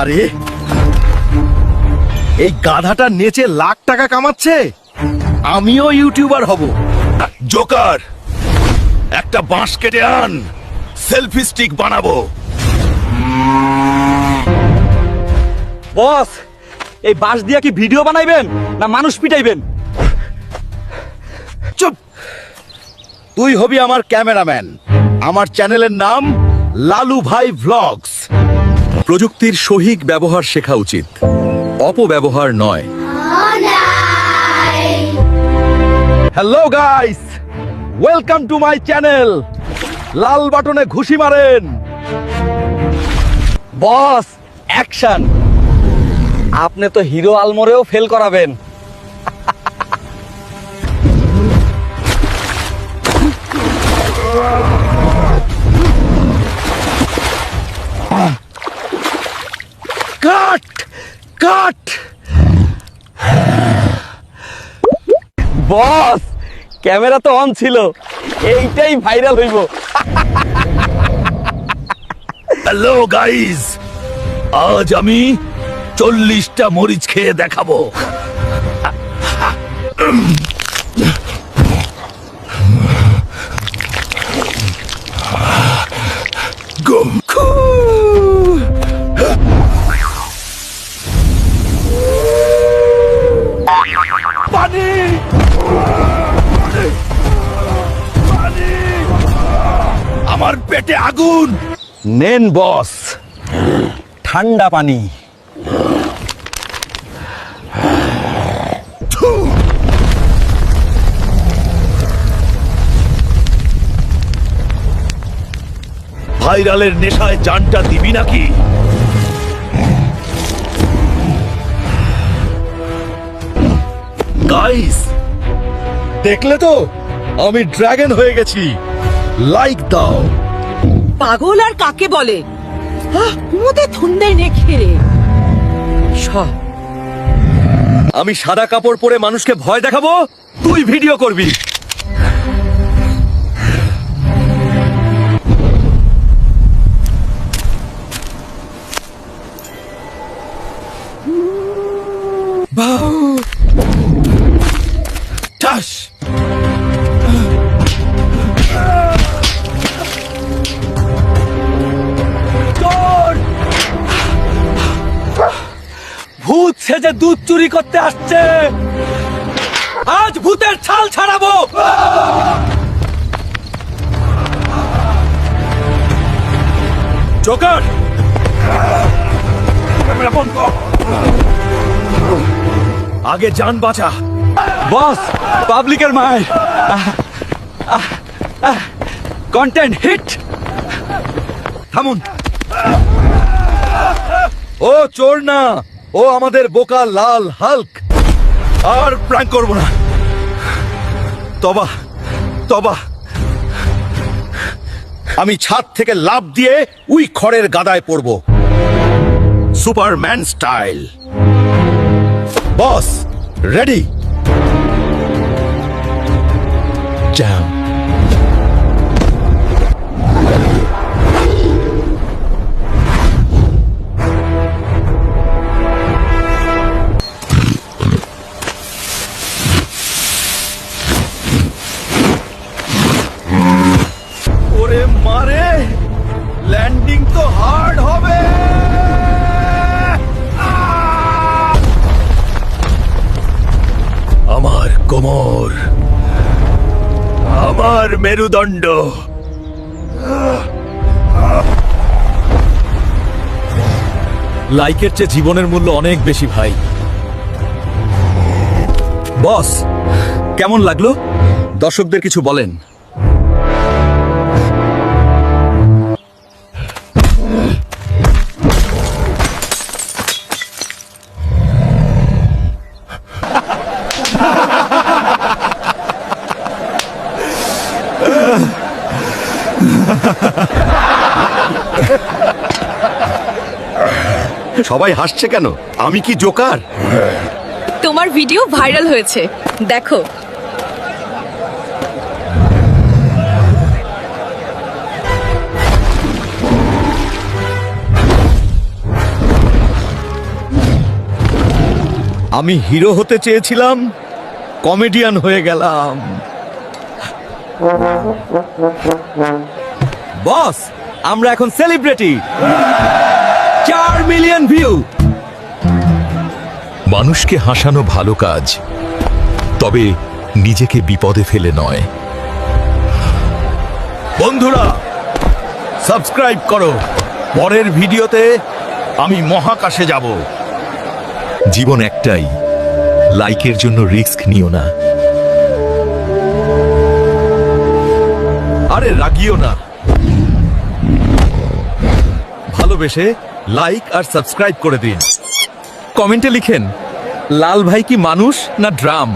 আরে এই গাধাটা নেচে লাখ টাকা কামাচ্ছে? আমিও ইউটিউবার হব। জোকার একটা বাঁশ কেটে আন সেলফি স্টিক বানাবো। বস এই বাঁশ দিয়ে কি ভিডিও বানাইবেন না মানুষ পিটাইবেন? চুপ। তুই হবি আমার ক্যামেরাম্যান। আমার চ্যানেলের নাম লালু ভাই ভ্লগস প্রযুক্তির সহিক ব্যবহার শেখা উচিত। অপব্যবহার নয়। Hello guys welcome to my channel লাল বাটনে ঘুষি মারেন। বস অ্যাকশন আপনি তো হিরো আলমোরেও ফেল করাবেন। কাট কাট বস ক্যামেরা তো অন ছিল। এইটাই ভাইরাল হইব। হ্যালো গাইস আজ আমি চল্লিশটা মরিচ খেয়ে দেখাবো। আমার পেটে আগুন। নেন বস। ঠান্ডা পানি। ভাইরালের নেশায় জানটা দিবি নাকি? গাইস দেখলে তো? আমি ড্রাগন হয়ে গেছি। লাইক দাও। পাগল আর কাকে বলে? আমি সাদা কাপড় পরে মানুষকে ভয় দেখাবো? তুই ভিডিও করবি। সেজে দুধ চুরি করতে আসছে। আজ ভূতের ছাল ছাড়াবো। জোকার। আগে যান বাঁচা। বস, পাবলিকের মাই কন্টেন্ট হিট। থামুন। ও, চোর না। ও আমাদের বোকা লাল হাল্ক। আর প্র্যাঙ্ক করব না। তবা তবা। আমি ছাদ থেকে লাভ দিয়ে উই খড়ের গাদায় পড়ব। Superman style. Boss, ready. Jam কোমর আমার মেরুদণ্ড। লাইকের চেয়ে জীবনের মূল্য অনেক বেশি, ভাই। বস, কেমন লাগল? দর্শকদের কিছু বলেন। সবাই হাসছে কেন? আমি কি জোকার? তোমার ভিডিও ভাইরাল হয়েছে। দেখো। আমি হিরো হতে চেয়েছিলাম কমেডিয়ান হয়ে গেলাম। বস আমরা এখন সেলিব্রিটি চার মিলিয়ন ভিউ মানুষকে হাসানো ভালো কাজ তবে নিজেকে বিপদে ফেলে নয়। বন্ধুরা সাবস্ক্রাইব করো। পরের ভিডিওতে আমি মহাকাশে যাব। জীবন একটাই লাইকের জন্য রিস্ক নিও না। আরে রাগিও না। ভালোবেসে লাইক আর সাবস্ক্রাইব করে দিন। কমেন্টে লিখেন লাল ভাই কি মানুষ না ড্রাম?